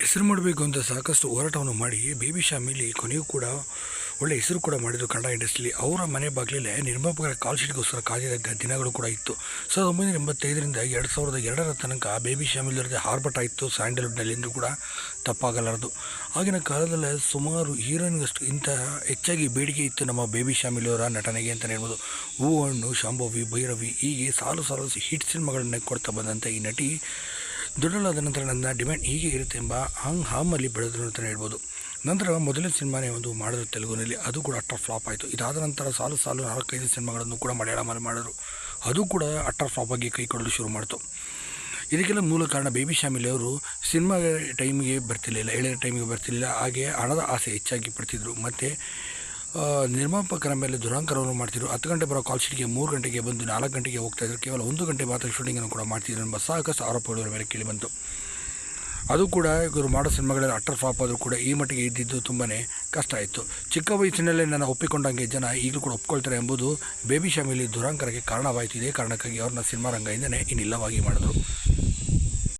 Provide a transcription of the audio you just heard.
ಹೆಸರು ಮಾಡಬೇಕು ಅಂತ ಸಾಕಷ್ಟು ಹೋರಾಟವನ್ನು ಮಾಡಿ ಬೇಬಿ ಶಾಮಿಲಿ ಕೊನೆಗೂ ಕೂಡ ಒಳ್ಳೆ ಹೆಸರು ಕೂಡ ಮಾಡಿದ್ರು ಕನ್ನಡ ಇಂಡಸ್ಟ್ರಿಲಿ. ಅವರ ಮನೆ ಬಾಗಿಲಲ್ಲೇ ನಿರ್ಮಾಪಕರ ಕಾಲ್ ಶೀಟ್ಗೋಸ್ಕರ ಕಾದಿದ ಗ- ದಿನಗಳು ಕೂಡ ಇತ್ತು. ಸಾವಿರದ ಒಂಬೈನೂರ ಎಂಬತ್ತೈದರಿಂದ ಎರಡು ಸಾವಿರದ ಎರಡರ ತನಕ ಬೇಬಿ ಶಾಮಿಲ್ ಹಾರ್ಬಟ್ ಆಯಿತು ಇತ್ತು ಸ್ಯಾಂಡಲ್ವುಡ್ನಲ್ಲಿ ಎಂದು ಕೂಡ ತಪ್ಪಾಗಲಾರದು. ಆಗಿನ ಕಾಲದಲ್ಲೇ ಸುಮಾರು ಹೀರೋಯಿನ್ಗಷ್ಟು ಇಂಥ ಹೆಚ್ಚಾಗಿ ಬೇಡಿಕೆ ಇತ್ತು ನಮ್ಮ ಬೇಬಿ ಶಾಮಿಲ್ ಅವರ ನಟನೆಗೆ ಅಂತಲೇ ಹೇಳ್ಬೋದು. ಹೂವಣ್ಣು, ಶಾಂಭವಿ, ಭೈರವಿ ಹೀಗೆ ಸಾಲು ಸಾಲು ಹಿಟ್ ಸಿನಿಮಾಗಳನ್ನೇ ಕೊಡ್ತಾ ಬಂದಂಥ ಈ ನಟಿ ದೊಡ್ಡಳಾದ ನಂತರ ನನ್ನ ಡಿಮ್ಯಾಂಡ್ ಹೀಗೆ ಇರುತ್ತೆ ಎಂಬ ಹಂಗ್ ಹಾಮಲ್ಲಿ ಬೆಳೆದ್ರು ಅಂತಲೇ ಹೇಳ್ಬೋದು. ನಂತರ ಮೊದಲನೇ ಸಿನಿಮಾನೇ ಒಂದು ಮಾಡಿದ್ರು ತೆಲುಗುನಲ್ಲಿ. ಅದು ಕೂಡ ಅಟ್ಟರ್ ಫ್ಲಾಪ್ ಆಯಿತು. ಇದಾದ ನಂತರ ಸಾಲು ಸಾಲು ನಾಲ್ಕೈದು ಸಿನಿಮಾಗಳನ್ನು ಕೂಡ ಮಲಯಾಳಮಲ್ಲಿ ಮಾಡಿದ್ರು. ಅದು ಕೂಡ ಅಟ್ಟರ್ ಫ್ಲಾಪ್ ಆಗಿ ಕೈ ಕೊಡಲು ಶುರು ಮಾಡಿತು. ಇದಕ್ಕೆಲ್ಲ ಮೂಲ ಕಾರಣ ಬೇಬಿ ಶ್ಯಾಮಿಲಿ ಅವರು ಸಿನಿಮಾ ಟೈಮಿಗೆ ಬರ್ತಿರಲಿಲ್ಲ, ಎಳೆಯ ಟೈಮಿಗೆ ಬರ್ತಿರಲಿಲ್ಲ. ಹಾಗೆ ಹಣದ ಆಸೆ ಹೆಚ್ಚಾಗಿ ಪಡ್ತಿದ್ರು. ಮತ್ತು ನಿರ್ಮಾಪಕರ ಮೇಲೆ ದುರಾಂಕರವನ್ನು ಮಾಡ್ತಿದ್ರು. ಹತ್ತು ಗಂಟೆ ಬರೋ ಕಾಲ್ ಶೀಟ್ಗೆ ಮೂರು ಗಂಟೆಗೆ ಬಂದು ನಾಲ್ಕು ಗಂಟೆಗೆ ಹೋಗ್ತಾ ಇದ್ರು. ಕೇವಲ ಒಂದು ಗಂಟೆ ಮಾತ್ರ ಶೂಟಿಂಗನ್ನು ಕೂಡ ಮಾಡ್ತಿದ್ರು ಎಂಬ ಸಾಕಷ್ಟು ಆರೋಪಗಳು ಮೇಲೆ ಕೇಳಿ ಬಂತು. ಅದು ಕೂಡ ಇವರು ಮಾಡೋ ಸಿನಿಮಾಗಳಲ್ಲಿ ಅಟ್ಟರ್ ಫ್ಲಾಪ್ ಆದರೂ ಕೂಡ ಈ ಮಟ್ಟಿಗೆ ಇದ್ದಿದ್ದು ತುಂಬಾ ಕಷ್ಟ ಆಯಿತು. ಚಿಕ್ಕ ವಯಸ್ಸಿನಲ್ಲೇ ನನ್ನ ಒಪ್ಪಿಕೊಂಡಂಗೆ ಜನ ಈಗಲೂ ಕೂಡ ಒಪ್ಕೊಳ್ತಾರೆ ಎಂಬುದು ಬೇಬಿ ಶಾಮಿಲಿ ದುರಾಂಕರಕ್ಕೆ ಕಾರಣವಾಯಿತು. ಇದೇ ಕಾರಣಕ್ಕಾಗಿ ಅವ್ರನ್ನ ಸಿನಿಮಾ ರಂಗದಿಂದನೇ ಇನ್ನಿಲ್ಲವಾಗಿ ಮಾಡಿದ್ರು.